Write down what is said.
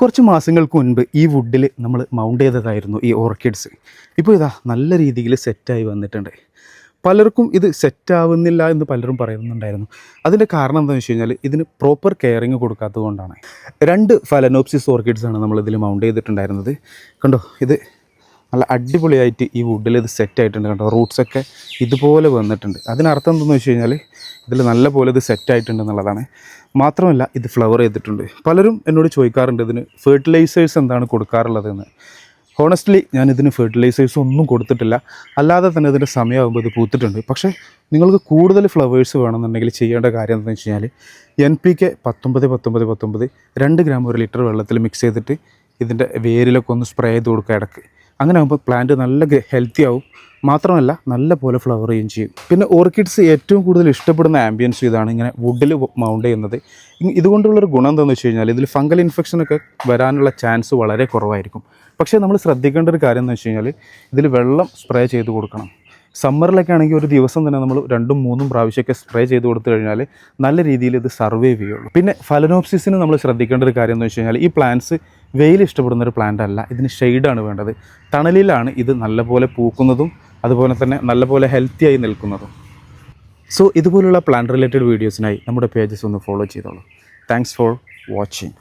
കുറച്ച് മാസങ്ങൾക്ക് മുൻപ് ഈ വുഡിൽ നമ്മൾ മൗണ്ട് ചെയ്തതായിരുന്നു ഈ ഓർക്കിഡ്സ് ഇപ്പോൾ ഇതാ നല്ല രീതിയിൽ സെറ്റായി വന്നിട്ടുണ്ട്. പലർക്കും ഇത് സെറ്റാവുന്നില്ല എന്ന് പലരും പറയുന്നുണ്ടായിരുന്നു. അതിന്റെ കാരണം എന്താണെന്ന് വെച്ച് കഴിഞ്ഞാൽ ഇതിന് പ്രോപ്പർ കെയറിങ് കൊടുക്കാത്തത് കൊണ്ടാണ്. രണ്ട് ഫലനോപ്സിസ് ഓർക്കിഡ്സ് ആണ് നമ്മൾ ഇതിൽ മൗണ്ട് ചെയ്തിട്ടുണ്ടായിരുന്നത്. കണ്ടോ? ഇത് നല്ല അടിപൊളിയായിട്ട് ഈ വുഡിൽ ഇത് സെറ്റ് ആയിട്ടുണ്ട് കണ്ടോ? റൂട്ട്സൊക്കെ ഇതുപോലെ വന്നിട്ടുണ്ട്. അതിനർത്ഥം എന്തെന്ന് വെച്ച് കഴിഞ്ഞാൽ ഇതിൽ നല്ല പോലെ ഇത് സെറ്റ് ആയിട്ടുണ്ട് എന്നുള്ളതാണ്. മാത്രമല്ല ഇത് ഫ്ലവർ ചെയ്തിട്ടുണ്ട്. പലരും എന്നോട് ചോദിക്കാറുണ്ട് ഇതിന് ഫെർട്ടിലൈസേഴ്സ് എന്താണ് കൊടുക്കാറുള്ളതെന്ന്. ഹോണസ്റ്റ്ലി ഞാൻ ഇതിന് ഫെർട്ടിലൈസേഴ്സ് ഒന്നും കൊടുത്തിട്ടില്ല. അല്ലാതെ തന്നെ ഇതിന്റെ സമയമാകുമ്പോൾ ഇത് പൂത്തിട്ടുണ്ട്. പക്ഷേ നിങ്ങൾക്ക് കൂടുതൽ ഫ്ലവേഴ്സ് വേണമെന്നുണ്ടെങ്കിൽ ചെയ്യേണ്ട കാര്യം എന്താണെന്ന് വെച്ച് കഴിഞ്ഞാൽ എൻ പി കെ പത്തൊമ്പത് പത്തൊമ്പത് പത്തൊമ്പത് രണ്ട് ഗ്രാം ഒരു ലിറ്റർ വെള്ളത്തിൽ മിക്സ് ചെയ്തിട്ട് ഇതിന്റെ വേരിലൊക്കെ ഒന്ന് സ്പ്രേ ചെയ്ത് കൊടുക്കുക ഇടയ്ക്ക്. അങ്ങനെ ആകുമ്പോൾ പ്ലാന്റ് നല്ല ഹെൽത്തി ആവും. മാത്രമല്ല നല്ല പോലെ ഫ്ലവർ ചെയ്യുകയും ചെയ്യും. പിന്നെ ഓർക്കിഡ്സ് ഏറ്റവും കൂടുതൽ ഇഷ്ടപ്പെടുന്ന ആംബിയൻസ് ഇതാണ് ഇങ്ങനെ വുഡിൽ മൗണ്ട് ചെയ്യുന്നത്. ഇതുകൊണ്ടുള്ള ഇതുകൊണ്ടുള്ളൊരു ഗുണം എന്താണെന്ന് വെച്ച് കഴിഞ്ഞാൽ ഇതിൽ ഫംഗൽ ഇൻഫെക്ഷനൊക്കെ വരാനുള്ള ചാൻസ് വളരെ കുറവായിരിക്കും. പക്ഷേ നമ്മൾ ശ്രദ്ധിക്കേണ്ട ഒരു കാര്യം എന്ന് വെച്ച് കഴിഞ്ഞാൽ ഇതിൽ വെള്ളം സ്പ്രേ ചെയ്ത് കൊടുക്കണം. സമ്മറിലൊക്കെ ആണെങ്കിൽ ഒരു ദിവസം തന്നെ നമ്മൾ രണ്ടും മൂന്നും പ്രാവശ്യമൊക്കെ സ്പ്രേ ചെയ്ത് കൊടുത്തു കഴിഞ്ഞാൽ നല്ല രീതിയിൽ ഇത് സർവൈവ് ചെയ്യുള്ളൂ. പിന്നെ ഫലനോപ്സിസിന് നമ്മൾ ശ്രദ്ധിക്കേണ്ട ഒരു കാര്യം എന്ന് വെച്ച് കഴിഞ്ഞാൽ ഈ പ്ലാന്റ്സ് വെയിൽ ഇഷ്ടപ്പെടുന്ന ഒരു പ്ലാന്റ് അല്ല. ഇതിന് ഷെയ്ഡാണ് വേണ്ടത്. തണലിലാണ് ഇത് നല്ലപോലെ പൂക്കുന്നതും അതുപോലെ തന്നെ നല്ലപോലെ ഹെൽത്തിയായി നിൽക്കുന്നതും. സോ ഇതുപോലുള്ള പ്ലാന്റ് റിലേറ്റഡ് വീഡിയോസിനായി നമ്മുടെ പേജസ് ഒന്ന് ഫോളോ ചെയ്തോളൂ. Thanks for watching